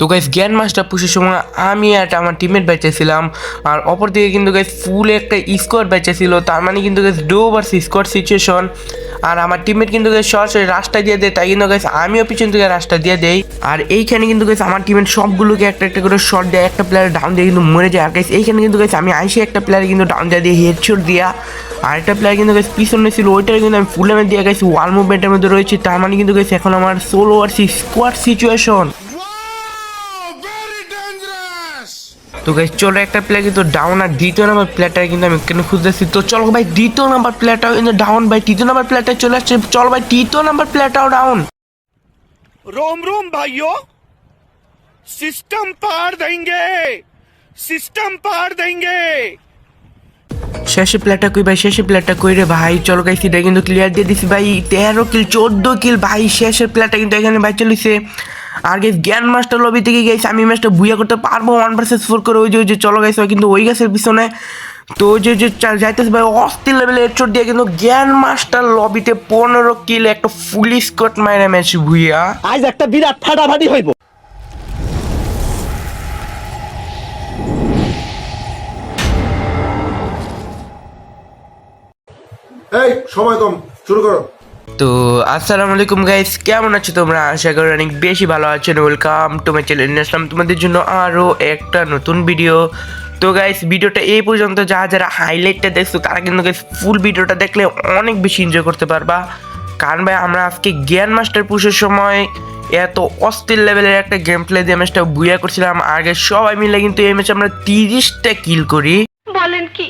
তো গাইস জ্ঞান মাস্টার পুষের সময় আমি আর আমার টিমমেট বেঁচেছিলাম, আর অপর দিকে কিন্তু গাইস ফুল একটা স্কোয়াড বেঁচেছিল, তার মানে কিন্তু guys duo versus squad situation আর আমার টিমমেট কিন্তু গাইস সরাসরি রাস্তা দিয়ে দেয়, তাই কিন্তু গাইস আমিও পিছন থেকে রাস্তা দিয়ে দেই, আর এইখানে কিন্তু গাইস আমার টিমের সবগুলোকে একটা একটা করে শট দেয়, একটা প্লেয়ার ডাউন দিয়ে কিন্তু মরে যায়, আর গাইস এইখানে কিন্তু গাইস আমি আইসে একটা প্লেয়ার কিন্তু ডাউন দিয়ে দিয়ে হেডশট দিয়া, আর একটা প্লেয়ার কিন্তু গাইস পিছনে ছিল, ওইটার কিন্তু আমি ফুল দিয়ে গাইস ওয়াল মুভমেন্টের মধ্যে রয়েছে, তার মানে কিন্তু গাইস এখন আমার সোলো আর স্কোয়াড সিচুয়েশন তো গাইস চলো একটা প্লেয়ার কিন্তু ডাউন আর দ্বিতীয় নাম্বার প্লেয়ারটা কিন্তু আমি কেন খুঁজতেছি? তো চলো ভাই দ্বিতীয় নাম্বার প্লেয়ারটাও কিন্তু ডাউন ভাই। তৃতীয় নাম্বার প্লেয়ারটা চলে আসছে। চলো ভাই তৃতীয় নাম্বার প্লেয়ারটাও ডাউন রোম রোম ভাইও সিস্টেম পার দেঙ্গে সিস্টেম পার দেঙ্গে শেষে প্লেটটা কই ভাই? শেষে প্লেটটা কই রে ভাই? চলো গাইছি এটা কিন্তু ক্লিয়ার দিয়ে দিছি ভাই। তেরো কিল চোদ্দ কিল ভাই শেষের প্লেটটা কিন্তু এখানে ভাই চলেছে। আর গাইস জ্ঞান মাস্টার লবি থেকে গেছে আমি ম্যাচটা বুয়া করতে পারব ওয়ান ভার্সেস ফোর করে। ওই যে ওই যে চলো গেছে কিন্তু ওই গাছের পিছনে। তো ওই যে যে যাইতেছে ভাই অস্থির লেভেলে হেডশট দিয়ে কিন্তু জ্ঞান মাস্টার লবিতে পনেরো কিল একটা ফুল স্কট মাইরা ম্যাচ ভুইয়া আজ একটা বিরাট ফাটাফাটি হইব। এই সময় কম শুরু করো। তো আসসালামু আলাইকুম গাইস কেমন আছো তোমরা? আশা করি অনেক বেশি ভালো আছেন ওয়েলকাম টু মাই চ্যানেল নিয়ে আসলাম তোমাদের জন্য আরও একটা নতুন ভিডিও তো গাইস ভিডিওটা এই পর্যন্ত যারা যারা হাইলাইটটা দেখছ তারা কিন্তু গাইস ফুল ভিডিওটা দেখলে অনেক বেশি এনজয় করতে পারবা। কারণ ভাই আমরা আজকে জ্ঞান মাস্টার পুষের সময় এত অস্থির লেভেলের একটা গেম প্লে দিয়ে ম্যাচটা বুয়া করছিলাম। আগে সবাই মিলে কিন্তু এই ম্যাচে আমরা তিরিশটা কিল করি। বলেন কি?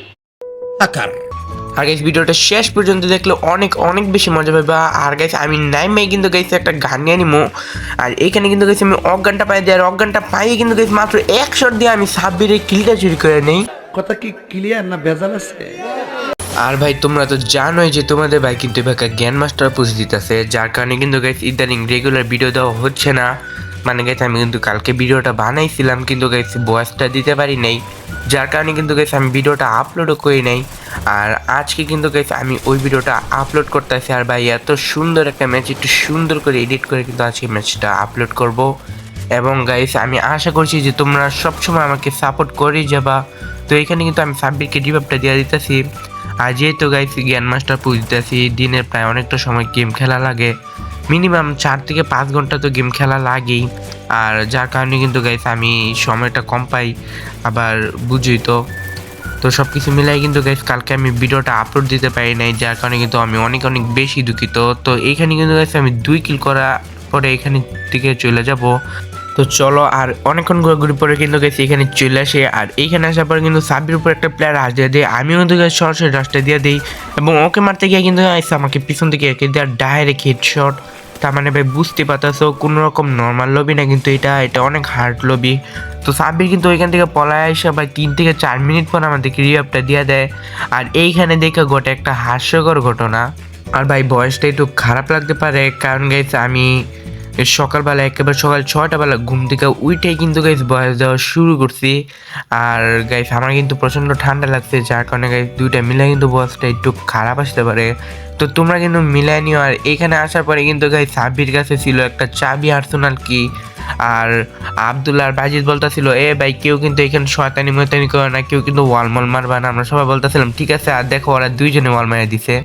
আর গাইস ভিডিওটা শেষ পর্যন্ত দেখলে অনেক অনেক বেশি মজা পাবে আর গাইস আমি নাইমে কিন্তু গাইছে একটা গান নিয়ে নিমো আর এইখানে কিন্তু গাইছে আমি অজ্ঞানটা পাই দিই আর অজ্ঞানটা পাইয়ে কিন্তু গাইছে মাত্র এক শট দিয়ে আমি সাব্বিরের কিলটা চুরি করে নেই। কথা কি ক্লিয়ার না ভেজাল আছে? আর ভাই তোমরা তো জানোই যে তোমাদের ভাই কিন্তু এবার জ্ঞান মাস্টার পুষে দিতেছে যার কারণে কিন্তু গাইস ইদানিং রেগুলার ভিডিও দেওয়া হচ্ছে না। মানে গেছে আমি কিন্তু কালকে ভিডিওটা বানাইছিলাম, কিন্তু গাইছে বয়সটা দিতে পারি নাই। যার কারণে কিন্তু গেছে আমি ভিডিওটা আপলোডও করি নাই। আর আজকে কিন্তু গেছে আমি ওই ভিডিওটা আপলোড করতেছি। আর ভাই, এত সুন্দর একটা ম্যাচ একটু সুন্দর করে এডিট করে কিন্তু আজকে ম্যাচটা আপলোড করব। এবং গাইস আমি আশা করছি যে তোমরা সবসময় আমাকে সাপোর্ট করেই যাবা। তো এখানে কিন্তু আমি সাব্বিরকে রিভাবটা দিয়ে দিতেছি। আর যেহেতু গাইছি জ্ঞান মাস্টার পুজতেছি দিনের প্রায় অনেকটা সময় গেম খেলা লাগে। মিনিমাম চার থেকে পাঁচ ঘণ্টা তো গেম খেলা লাগেই। আর যার কারণে কিন্তু গাইস আমি সময়টা কম পাই, আবার বুঝি তো। তো সব কিছু মিলাই কিন্তু গাইস কালকে আমি ভিডিওটা আপলোড দিতে পারি নাই, যার কারণে কিন্তু আমি অনেক অনেক বেশি দুঃখিত। তো এইখানে কিন্তু গাইস আমি দুই কিল করা পরে এখানে দিকে চলে যাব। তো চলো, আর অনেকক্ষণ ঘোরাঘুরি পরে কিন্তু গেছি এখানে চলে আসে, আর এইখানে আসার পরে কিন্তু সাবির উপর একটা প্লেয়ার হাত দিয়ে দেয় আমিও কিন্তু সরাসরি রাস্তা দিয়ে দিই, এবং ওকে মারতে গিয়ে কিন্তু এসে আমাকে পিছন থেকে একে দেওয়ার ডাইরেক্ট হেডশট তার মানে ভাই বুঝতে পারতেছো, কোনো রকম নর্মাল লবি না কিন্তু এটা এটা অনেক হার্ড লবি তো সাব্বির কিন্তু ওইখান থেকে পলায় আসে, ভাই তিন থেকে চার মিনিট পর আমাদেরকে রিয়াপটা দিয়ে দেয়, আর এইখানে দেখে ঘটে একটা হাস্যকর ঘটনা। আর ভাই বয়সটা একটু খারাপ লাগতে পারে, কারণ গাইছে আমি সকালবেলা একেবারে সকাল ছয়টা বেলা ঘুম থেকে উইটাই কিন্তু গাইস বয়স দেওয়া শুরু করছি। আর গাইস আমার কিন্তু প্রচণ্ড ঠান্ডা লাগছে, যার কারণে গাইস দুইটা মিলে কিন্তু বয়সটা একটু খারাপ আসতে পারে। তো তোমরা কিন্তু মিলাই নিও, আর এখানে আসার পরে কিন্তু গাই সাব্বির কাছে ছিল একটা চাবি আর্সোনাল কি আর আবদুল্লাহ আর বাজিদ বলতেছিল, এ ভাই, কেউ কিন্তু এখানে শয়তানি ময়তানি করে না, কেউ কিন্তু ওয়াল মল মারবা না। আমরা সবাই বলতেছিলাম, ঠিক আছে, আর দেখো, ওরা দুইজনে ওয়াল মারা দিছে।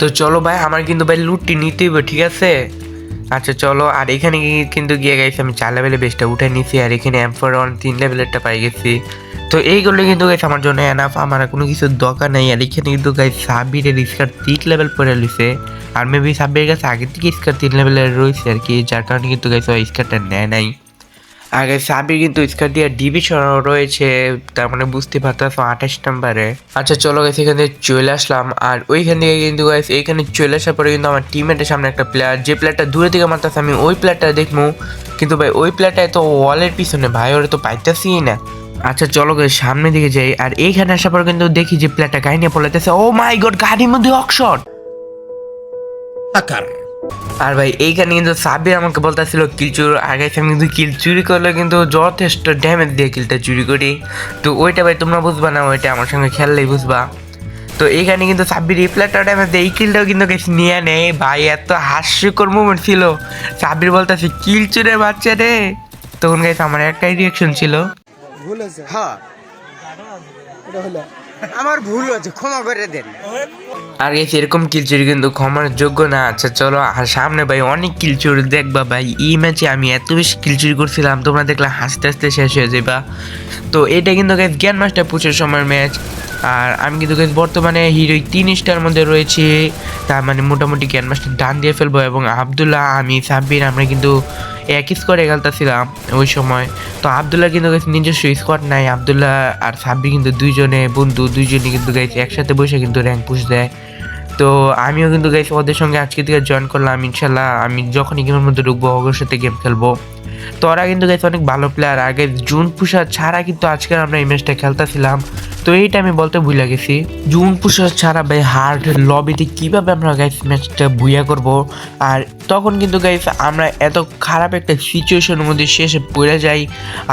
তো চলো ভাই, আমার কিন্তু ভাই লুটটি নিতেই হবে, ঠিক আছে? আচ্ছা চলো, আর এখানে কিন্তু গিয়ে গেছি আমি চার লেভেলে বেসটা উঠে নিছি, আর এখানে এমফোর অন তিন লেভেলেরটা পাই গেছি। তো এইগুলো কিন্তু গেছে আমার জন্য এনাফ আমার কোনো কিছু দরকার নেই, আর এখানে কিন্তু গাই সাবিরের স্কার তিন লেভেল পরে লিছে আর মেবি সাবিরের কাছে আগে থেকে স্কার তিন লেভেলের রয়েছে আর কি, যার কারণে কিন্তু গাইছে ওই স্কারটা নেয় নাই। আগে সাবির কিন্তু স্কার দিয়ে ডিভিশন রয়েছে, তার মানে বুঝতে পারতেছো আঠাশ নাম্বারে। আচ্ছা চলো গেছে এখান থেকে চলে আসলাম। আর ওইখান থেকে কিন্তু guys এইখানে চলে আসার পরে কিন্তু আমার টিমের সামনে একটা প্লেয়ার যে প্লেয়ারটা দূরে থেকে মারতেছে, আমি ওই প্লেয়ারটা দেখব। কিন্তু ভাই, ওই প্লেয়ারটা তো ওয়ালের পিছনে, ভাই, ওরা তো পাইতেছি না। আচ্ছা চলো সামনে দিকে যাই। আর এইখানে আসার পর কিন্তু দেখি যে প্লেয়ারটা গাড়ি নিয়ে পড়াইতেছে ও মাই গড গাড়ির মধ্যে অকশট আকার। আর ভাই, এইখানে কিন্তু সাবির আমাকে বলতেছিল কিল আগে আমি কিন্তু কিল চুরি করলে কিন্তু যথেষ্ট ড্যামেজ দিয়ে কিলটা চুরি করি। তো ওইটা ভাই, তোমরা বুঝবা না, ওইটা আমার সঙ্গে খেললেই বুঝবা। তো এইখানে কিন্তু সাব্বির ড্যামেজ এই কিলটাও কিন্তু নিয়ে নেয়। ভাই, এত হাস্যকর মুভমেন্ট ছিল। সাব্বির বলতেছে কিল চুরে বাচ্চা রে! তখন গেছে আমার একটাই রিয়াকশন ছিল। হ্যাঁ। আমার ভুল হয়েছে, ক্ষমা করে দেন। আর এই এরকম কিলচুরি কিন্তু ক্ষমার যোগ্য না। আচ্ছা চলো, আর সামনে ভাই অনেক কিলচুরি দেখবা ভাই, এই ম্যাচে আমি এত বেশি কিলচুরি করছিলাম, তোমরা দেখলে হাসতে হাসতে শেষ হয়ে যাবা তো এটা কিন্তু গ্যান মাস্টার পুচের সময়ের ম্যাচ আর আমি কিন্তু বর্তমানে হিরোই তিন স্টার মধ্যে রয়েছি। তার মানে মোটামুটি মাস্টার ডান দিয়ে ফেলব এবং আবদুল্লাহ, আমি, সাব্বির, আমরা কিন্তু এক স্কোয়াডে খেলতেছিলাম ওই সময়। তো আবদুল্লাহ কিন্তু গেছে নিজস্ব স্কোয়াড নাই। আবদুল্লাহ আর সাব্বির কিন্তু দুইজনে বন্ধু দুইজনে কিন্তু গেছে একসাথে বসে কিন্তু র্যাঙ্ক পুষ দেয়। তো আমিও কিন্তু গেছি ওদের সঙ্গে আজকে থেকে জয়েন করলাম। ইনশাল্লাহ আমি যখনই গেমের মধ্যে ঢুকবো সাথে গেম খেলব। তো ওরা কিন্তু গাইছে অনেক ভালো প্লেয়ার আগে জুন পুষা ছাড়া কিন্তু আজকে আমরা এই ম্যাচটা খেলতেছিলাম। তো এইটা আমি বলতে ভুলে গেছি। জুন পুষা ছাড়া ভাই হার্ড লবিতে কীভাবে আমরা গাইস ম্যাচটা বুইয়া করব? আর তখন কিন্তু গাইস আমরা এত খারাপ একটা সিচুয়েশনের মধ্যে শেষে পড়ে যাই।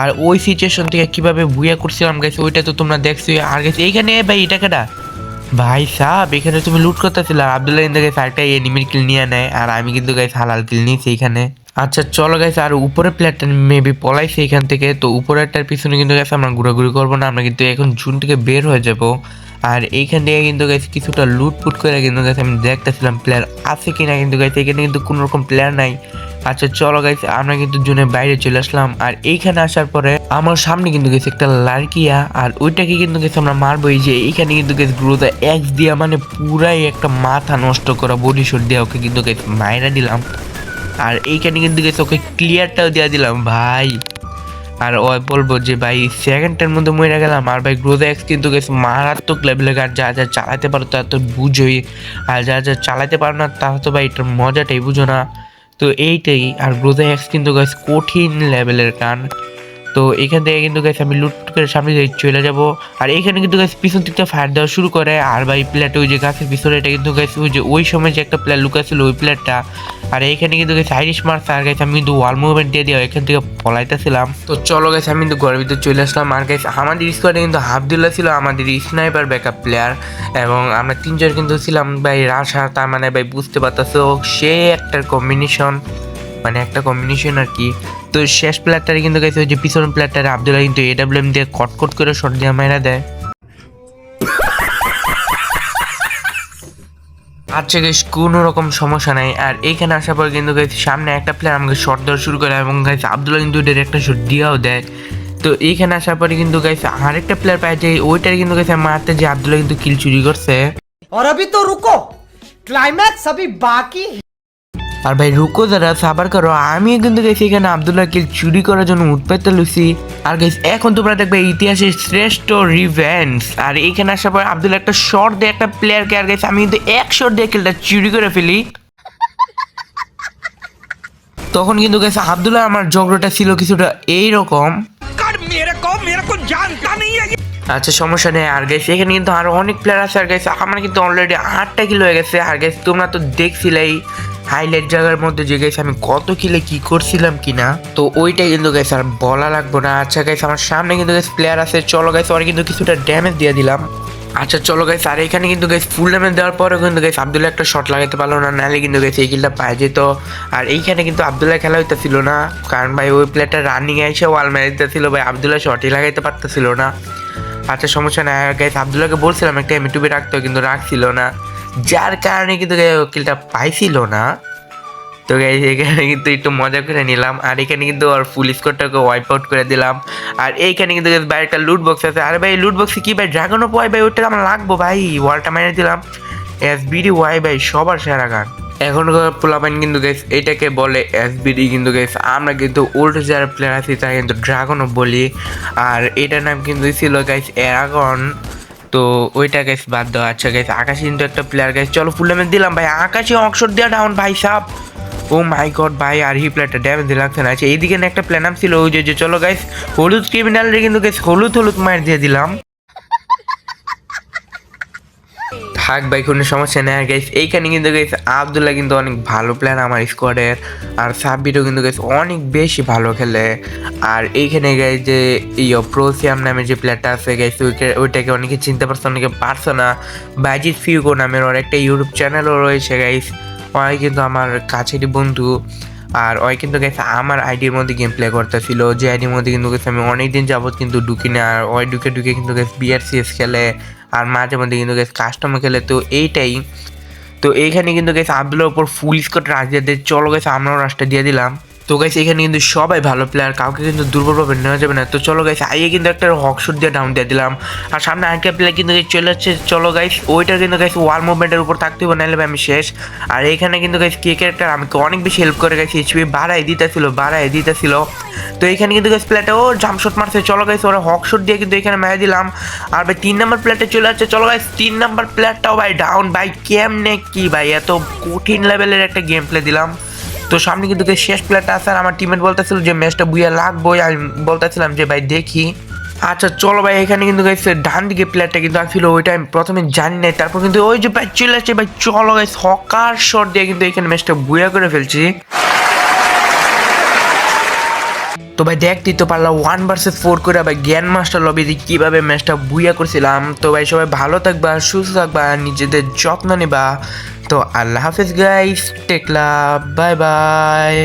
আর ওই সিচুয়েশন থেকে কীভাবে বুইয়া করছিলাম গাইস ওইটা তো তোমরা দেখছ আর গেছে এইখানে ভাই এটা কেটা ভাই সাহ এখানে তুমি লুট করতেছিল। আর আবদুল্লাহ কিন্তু গাইছে একটা এনিমির কিল নিয়ে নেয়। আর আমি কিন্তু গাইছে হালাল কিল নিয়েছি এখানে আচ্ছা চলো গাইছে আর উপরের প্লেয়ারটা মেবি পলাইছে এখান থেকে। তো উপরেরটার পিছনে কিন্তু গেছে আমরা ঘোরাঘুরি করব না, আমরা কিন্তু এখন জুন থেকে বের হয়ে যাব। আর এইখান থেকে কিন্তু গেছে কিছুটা লুট পুট করে কিন্তু গেছে আমি দেখতেছিলাম প্লেয়ার আছে কিনা কিন্তু গেছে এখানে কিন্তু কোনো রকম প্লেয়ার নাই। আচ্ছা চলো গাইছে আমরা কিন্তু জুনের বাইরে চলে আসলাম। আর এইখানে আসার পরে আমার সামনে কিন্তু গেছে একটা লাড়কিয়া আর ওইটাকে কিন্তু গেছে আমরা মারবো। এই যে এইখানে কিন্তু গেছে গ্রোথ এক্স দিয়া মানে পুরাই একটা মাথা নষ্ট করা বডি শট দিয়ে ওকে কিন্তু গেছে মাইরা দিলাম। আর এইখানে কিন্তু গেছে ওকে ক্লিয়ারটাও দিয়ে দিলাম, ভাই। আর ও বলব যে, ভাই সেকেন্ডটার মধ্যে মরে গেলাম। আর ভাই গ্রোথ এক্স কিন্তু গেছে মারাত্মক লেভেলের আর যা যা চালাতে পারো তা তো বুঝোই। আর যা যা চালাতে পারো না তা তো ভাই, এটার মজাটাই বুঝো না। তো এইটাই। আর গ্রোথ এক্স কিন্তু গেছে কঠিন লেভেলের গান। তো এখান থেকে কিন্তু গাছ আমি লুট করে সামনে দিয়ে চলে যাব। আর এখানে কিন্তু গাছ পিছন থেকে ফায়ার দেওয়া শুরু করে। আর ভাই প্লেয়ারটা ওই যে গাছের পিছনে এটা কিন্তু গাছ ওই যে, ওই সময় যে একটা প্লেয়ার লুকাছিল ওই প্লেয়ারটা আর এইখানে কিন্তু গেছে আইরিশ মার্কস আর গেছে আমি কিন্তু ওয়াল মুভমেন্ট দিয়ে দিয়ে এখান থেকে পলাইতেছিলাম। তো চলো গেছে আমি কিন্তু ঘরের ভিতরে চলে আসলাম। আর গেছে আমাদের স্কোয়াডে কিন্তু হাফদুল্লাহ ছিল আমাদের স্নাইপার ব্যাকআপ প্লেয়ার এবং আমরা তিনজন কিন্তু ছিলাম ভাই রাশা তার মানে ভাই বুঝতে পারতেছো, সে একটা কম্বিনেশন মানে একটা কম্বিনেশন আর কি। তো শেষ প্লেয়ারটারে কিন্তু গেছে ওই যে পিছনের প্লেয়ারটারে আবদুল্লাহ কিন্তু এডাব্লিউএম দিয়ে কটকট করে শট দিয়ে মাইরা দেয় আচ্ছা গেস কোনো রকম সমস্যা নাই আর এইখানে আসার পর কিন্তু গেছে সামনে একটা প্লেয়ার আমাকে শট দেওয়া শুরু করে এবং গাইছে আবদুল্লাহ কিন্তু এটার একটা শট দিয়েও দেয় তো এইখানে আসার পরে কিন্তু গাইছে আরেকটা প্লেয়ার পায় যে ওইটার কিন্তু গেছে মারতে যে আবদুল্লাহ কিন্তু কিল চুরি করছে और अभी तो रुको क्लाइमैक्स अभी बाकी है আর ভাই, রুকো যারা সাবার করো। আমিও কিন্তু গেছি এখানে আবদুল্লাহকে চুরি করার জন্য উৎপাত লুসি আর গেছি এখন তোমরা দেখবে ইতিহাসের শ্রেষ্ঠ রিভেন্স আর এখানে আসার পর আবদুল্লাহ একটা শর্ট দিয়ে একটা প্লেয়ারকে আর গেছি আমি কিন্তু এক শর্ট দিয়ে খেলটা চুরি করে ফেলি। তখন কিন্তু গেছে আবদুল্লাহ আমার জগড়টা ছিল কিছুটা এইরকম। আচ্ছা সমস্যা নেই, আর গেছে এখানে কিন্তু আরও অনেক প্লেয়ার আছে, আর গেছে আমার কিন্তু অলরেডি আটটা কিলো হয়ে গেছে, আর গেছে তোমরা তো দেখছিলেই হাইলাইট জায়গার মধ্যে যে গেছে আমি কত কিলে কি করছিলাম কিনা? তো ওইটাই কিন্তু গেছে আর বলা লাগবো না। আচ্ছা গেছে আমার সামনে কিন্তু গেছে প্লেয়ার আছে, চলো গেছে ওরা কিন্তু কিছুটা ড্যামেজ দিয়ে দিলাম। আচ্ছা চলো গেছে আর এখানে কিন্তু গেছে ফুল ড্যামেজ দেওয়ার পরেও কিন্তু গেছে আবদুল্লাহ একটা শট লাগাতে পারল না, নাহলে কিন্তু গেছে এই কিলটা পাই যেত। আর এইখানে কিন্তু আবদুল্লাহ খেলা হইতেছিল না, কারণ ভাই, ওই প্লেয়ারটা রানিং এসে ওয়াল মেরে দিতেছিল, ভাই, আবদুল্লাহ শটই লাগাইতে পারতেছিল না। আচ্ছা সমস্যা নাই। গাইস আবদুল্লাহকে বলছিলাম একটা এম টুবি রাখতো, কিন্তু রাখছিল না। যার কারণে কিন্তু কিলটা পাইছিল না। তো গাইস এখানে কিন্তু একটু মজা করে নিলাম। আর এখানে কিন্তু ওর ফুল স্কোরটাকে ওয়াইপ আউট করে দিলাম। আর এইখানে কিন্তু বাইরে একটা লুট বক্স আছে। আরে ভাই লুট বক্সে কি ভাই? ড্রাগনও পাই ভাই ওইটা আমার লাগবো, ভাই। ওয়ালটা মেরে দিলাম। এস বিডি ওয়াই ভাই, সবার সেরা গান। এখন পোলাপাইন কিন্তু গেস এটাকে বলে এসবিডি কিন্তু গেস আমরা কিন্তু ওল্ড যারা প্লেয়ার আছি, তারা কিন্তু ড্রাগনও বলি। আর এটার নাম কিন্তু ছিল গাইস অ্যারাগন তো ওইটা গেস বাদ দেওয়া আচ্ছা গেস আকাশে কিন্তু একটা প্লেয়ার গেস চলো ফুল ড্যামেজ দিলাম ভাই, আকাশে অক্ষর দেওয়া ডাউন ভাই সাপ। ও মাই গড ভাই, আর হি প্লেয়ারটা ড্যামেজ লাগছে না। আচ্ছা এইদিকে একটা প্ল্যান ছিল, ওই যে চলো গাইস হলুদ ক্রিমিনালরে কিন্তু গেস হলুদ হলুদ মার দিয়ে দিলাম। থাক ভাই, কোনো সমস্যা নেই। গাইস এইখানে কিন্তু গাইস আবদুল্লাহ কিন্তু অনেক ভালো প্লেয়ার আমার স্কোয়াডের আর সাব্বিরও কিন্তু গাইস অনেক বেশি ভালো খেলে। আর এইখানে গাইস যে ইয়ো প্রোসিয়াম নামে যে প্লেয়ারটা আছে গাইস ওইটাকে অনেকে চিনতে পারছে, অনেকে পারছ না। বাইজিৎ ফিউগো নামের ওর একটা ইউটিউব চ্যানেলও রয়েছে গাইস ওই কিন্তু আমার কাছেরই বন্ধু। আর ওই কিন্তু গেছে আমার আইডির মধ্যে গেম প্লে করতেছিল। যে আইডির মধ্যে কিন্তু গেছে আমি অনেকদিন যাবত কিন্তু ঢুকি না আর ওই ঢুকে ঢুকে কিন্তু গেছে বিআরসিএস খেলে। আর মাঝে মধ্যে কিন্তু গেছে কাস্টমার খেলে তো এইটাই। তো এইখানে কিন্তু গেছে আব্দুলের ওপর ফুল স্কট রাশ দিয়ে চলো গেছে আমরাও রাশটা দিয়ে দিলাম। তো গাইছে এখানে কিন্তু সবাই ভালো প্লেয়ার কাউকে কিন্তু দুর্বলভাবে নেওয়া যাবে না। তো চলো গাইছে আইয়ে কিন্তু একটা হকশুট দিয়ে ডাউন দিয়ে দিলাম। আর সামনে আরেকটা প্লেয়ার কিন্তু চলে যাচ্ছে চলো গাইস ওইটা কিন্তু গাইছে ওয়াল মুভমেন্টের উপর থাকতে হবে, নাহলে আমি শেষ। আর এখানে কিন্তু গাইস কে ক্যারেক্টার আমাকে অনেক বেশি হেল্প করে গেছে এইচপি বাড়াই দিতেছিল বাড়াই দিতেছিল। তো এখানে কিন্তু গাইস প্লেয়ারটা ও জামশট মারছে। চলো গাইস ওরা হকশুট দিয়ে কিন্তু এখানে মেরে দিলাম। আর ভাই, তিন নাম্বার প্লেয়ারটা চলে যাচ্ছে চলো গাইস তিন নাম্বার প্লেয়ারটাও ভাই ডাউন ভাই, কেমনে কি ভাই, এত কঠিন লেভেলের একটা গেম প্লে দিলাম। তো সামনে কিন্তু শেষ প্লেয়ারটা আসার আমার টিমমেট বলতেছিল যে, ম্যাচটা বুয়া লাগবোই। আমি বলতেছিলাম যে, ভাই, দেখি। আচ্ছা চলো ভাই, এখানে কিন্তু গাইছে ডান দিকে প্লেয়ারটা কিন্তু আসছিল ওইটা আমি প্রথমে জানি নাই। তারপর কিন্তু ওই যে, ভাই, চলে আসছে। ভাই, চলো গাইস হকার শট দিয়ে কিন্তু এখানে ম্যাচটা বুয়া করে ফেলছি। তো ভাই দেখতেই তো পারলাম ওয়ান ভার্সেস ফোর করে ভাই জ্ঞান মাস্টার লবিতে কীভাবে ম্যাচটা বুইয়া করছিলাম। তো ভাই সবাই ভালো থাকবা, সুস্থ থাকবা, নিজেদের যত্ন নেবা। তো আল্লাহ হাফিজ গাইস টেকলা বাই বাই